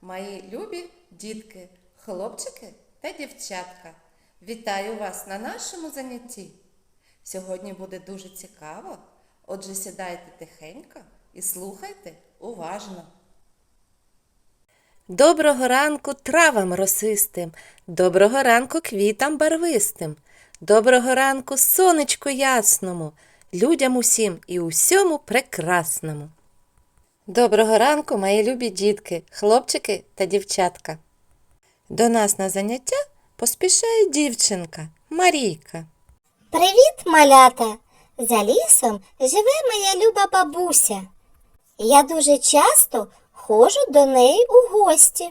Мої любі дітки, хлопчики та дівчатка, вітаю вас на нашому занятті. Сьогодні буде дуже цікаво, отже сідайте тихенько і слухайте уважно. Доброго ранку травам росистим, доброго ранку квітам барвистим, доброго ранку сонечку ясному, людям усім і усьому прекрасному. Доброго ранку, мої любі дітки, хлопчики та дівчатка. До нас на заняття поспішає дівчинка Марійка. Привіт, малята! За лісом живе моя люба бабуся. Я дуже часто ходжу до неї у гості.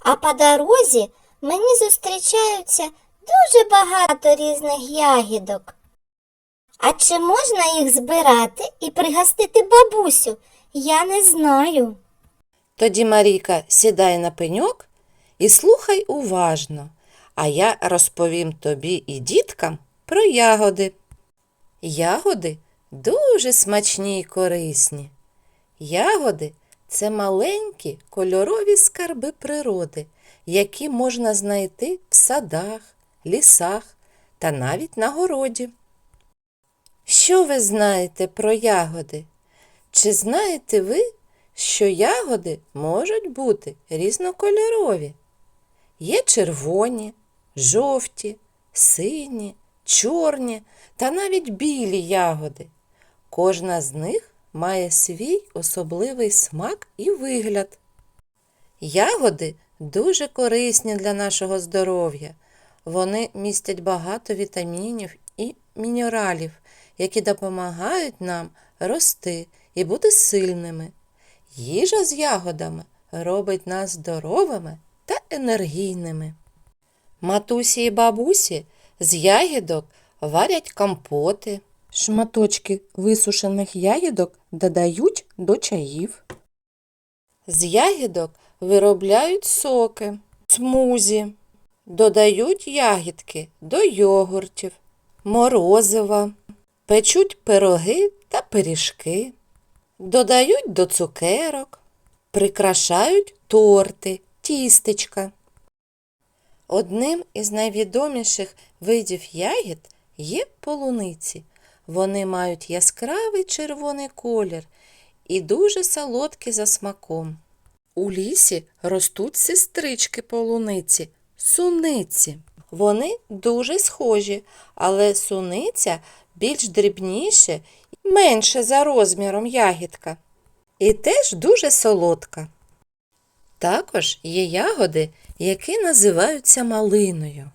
А по дорозі мені зустрічаються дуже багато різних ягідок. А чи можна їх збирати і пригостити бабусю? Я не знаю. Тоді Марійка сідай на пеньок і слухай уважно, а я розповім тобі і діткам про ягоди. Ягоди дуже смачні й корисні. Ягоди це маленькі кольорові скарби природи, які можна знайти в садах, лісах та навіть на городі. Що ви знаєте про ягоди? Чи знаєте ви, що ягоди можуть бути різнокольорові? Є червоні, жовті, сині, чорні та навіть білі ягоди. Кожна з них має свій особливий смак і вигляд. Ягоди дуже корисні для нашого здоров'я. Вони містять багато вітамінів і мінералів, які допомагають нам рости і бути сильними. Їжа з ягодами робить нас здоровими та енергійними. Матусі і бабусі з ягідок варять компоти. Шматочки висушених ягідок додають до чаїв. З ягідок виробляють соки, смузі, додають ягідки до йогуртів, морозива, печуть пироги та пиріжки, додають до цукерок, прикрашають торти, тістечка. Одним із найвідоміших видів ягід є полуниці. Вони мають яскравий червоний колір і дуже солодкі за смаком. У лісі ростуть сестрички полуниці, суниці. Вони дуже схожі, але суниця більш дрібніше і менше за розміром ягідка. І теж дуже солодка. Також є ягоди, які називаються малиною.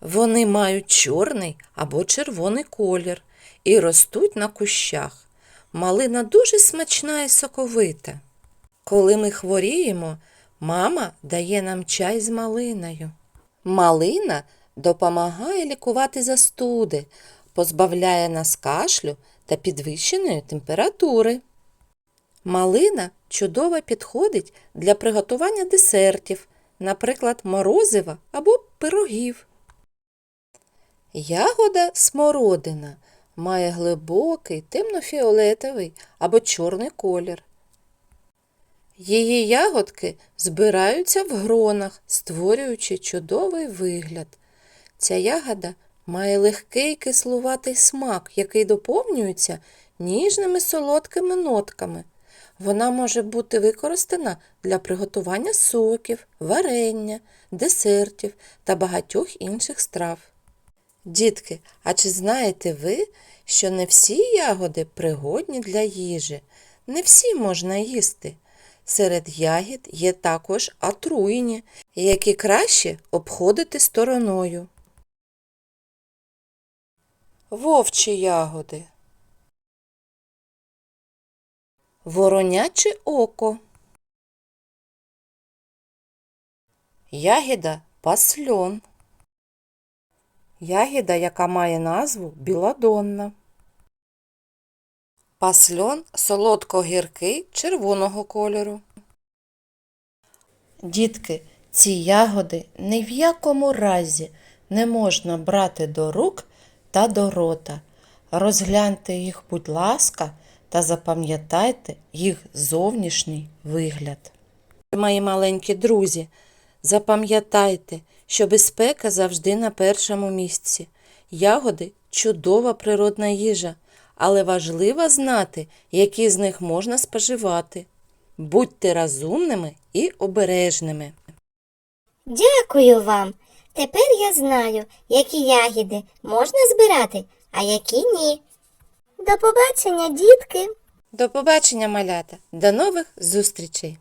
Вони мають чорний або червоний колір і ростуть на кущах. Малина дуже смачна і соковита. Коли ми хворіємо, мама дає нам чай з малиною. Малина допомагає лікувати застуди, позбавляє нас кашлю та підвищеної температури. Малина чудово підходить для приготування десертів, наприклад, морозива або пирогів. Ягода смородина має глибокий темнофіолетовий або чорний колір. Її ягодки збираються в гронах, створюючи чудовий вигляд. Ця ягода має легкий кислуватий смак, який доповнюється ніжними солодкими нотками. Вона може бути використана для приготування соків, варення, десертів та багатьох інших страв. Дітки, а чи знаєте ви, що не всі ягоди пригодні для їжі? Не всі можна їсти. Серед ягід є також отруйні, які краще обходити стороною. Вовчі ягоди. Вороняче око. Ягіда пасльон. Ягіда, яка має назву біладонна. Пасльон солодко-гіркий червоного кольору. Дітки, ці ягоди ні в якому разі не можна брати до рук та до рота. Розгляньте їх, будь ласка, та запам'ятайте їх зовнішній вигляд. Мої маленькі друзі, запам'ятайте, що безпека завжди на першому місці. Ягоди чудова природна їжа, але важливо знати, які з них можна споживати. Будьте розумними і обережними. Дякую вам. Тепер я знаю, які ягіди можна збирати, а які ні. До побачення, дітки! До побачення, малята! До нових зустрічей!